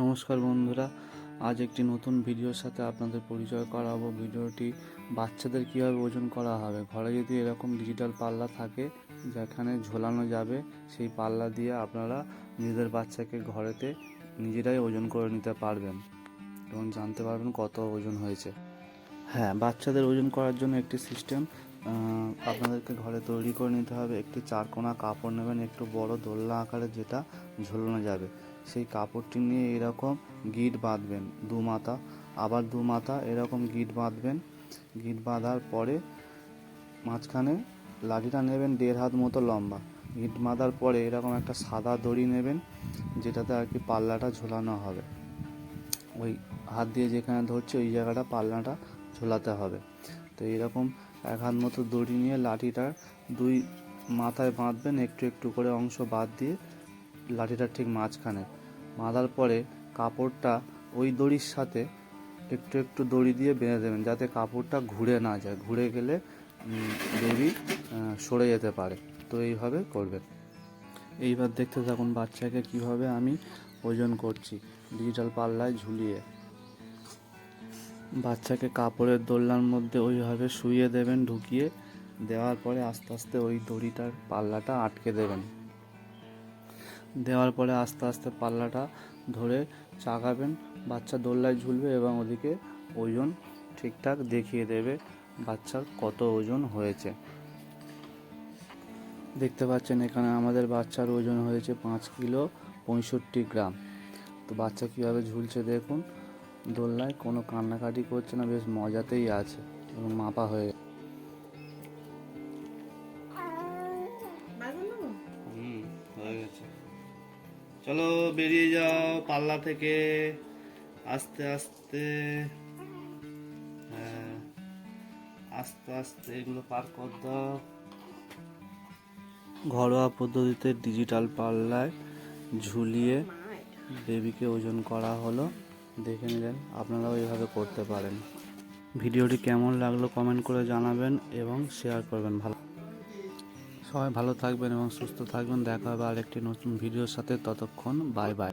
নমস্কার বন্ধুরা, আজ একটি নতুন ভিডিওর সাথে আপনাদের পরিচয় করাবো। ভিডিওটি বাচ্চাদের কীভাবে ওজন করা হবে? ঘরে যদি এরকম ডিজিটাল পাল্লা থাকে, যেখানে ঝোলানো যাবে, সেই পাল্লা দিয়ে আপনারা নিজেদের বাচ্চাকে ঘরেতে নিজেরাই ওজন করে নিতে পারবেন এবং জানতে পারবেন কত ওজন হয়েছে। হ্যাঁ বাচ্চাদের ওজন করার জন্য একটি সিস্টেম আপনাদেরকে ঘরে তৈরি করে নিতে হবে। একটি চারকোনা কাপড় নেবেন, একটু বড় দোলনা আকারে যেটা ঝোলানো যাবে। সেই কাপড়টি নিয়ে এরকম গিট বাঁধবেন দু মাথা, আবার দু মাথা এরকম গিট বাঁধবেন। গিট বাঁধার পরে মাঝখানে লাঠিটা নেবেন দেড় হাত মতো লম্বা। গিট বাঁধার পরে এরকম একটা সাদা দড়ি নেবেন, যেটাতে আর কি পাল্লাটা ঝোলানো হবে। ওই হাত দিয়ে যেখানে ধরছে, ওই জায়গাটা পাল্লাটা ঝোলাতে হবে। তো এরকম এক হাত মতো দড়ি নিয়ে লাঠিটার দুই মাথায় বাঁধবেন, একটু একটু করে অংশ বাদ দিয়ে লাঠিটার ঠিক মাঝখানে। বাঁধার পরে কাপড়টা ওই দড়ির সাথে একটু একটু দড়ি দিয়ে বেঁধে দেবেন, যাতে কাপড়টা ঘুরে না যায়। ঘুরে গেলে বেবি সরে যেতে পারে। তো এইভাবে করবেন। এইবার দেখতে থাকুন বাচ্চাকে কীভাবে আমি ওজন করছি। ডিজিটাল পাল্লায় ঝুলিয়ে। বাচ্চাকে কাপড়ের দোলনার মধ্যে ওইভাবে শুইয়ে দেবেন, ঢুকিয়ে দেওয়ার পরে আস্তে আস্তে ওই দড়িটার পাল্লাটা আটকে দেবেন। দেওয়ার পরে আস্তে আস্তে পাল্লাটা ধরে চাগাবেন, বাচ্চা দোল্লায় ঝুলবে এবং ওদিকে ওজন ঠিকঠাক দেখিয়ে দেবে বাচ্চার কত ওজন হয়েছে। দেখতে পাচ্ছেন এখানে আমাদের বাচ্চার ওজন হয়েছে পাঁচ কিলো পঁয়ষট্টি গ্রাম। তো বাচ্চা কীভাবে ঝুলছে দেখুন। দোলনায় কোনো কান্নাকাটি করছে না বেশ মজাতেই আছে এবং মাপা হয়ে গেছে। চলো বেরিয়ে যাও পাল্লা থেকে। আস্তে আস্তে। হ্যাঁ আস্তে আস্তে এগুলো পার কর দাও। ঘরোয়া পদ্ধতিতে ডিজিটাল পাল্লায় ঝুলিয়ে বেবিকে ওজন করা হলো। দেখে নিলেন, আপনারাও এইভাবে করতে পারেন। ভিডিওটি কেমন লাগল কমেন্ট করে জানাবেন এবং শেয়ার করবেন। ভালো সবাই ভালো থাকবেন এবং সুস্থ থাকবেন। দেখা হবে আরেকটি নতুন ভিডিওর সাথে। ততক্ষণ বাই বাই।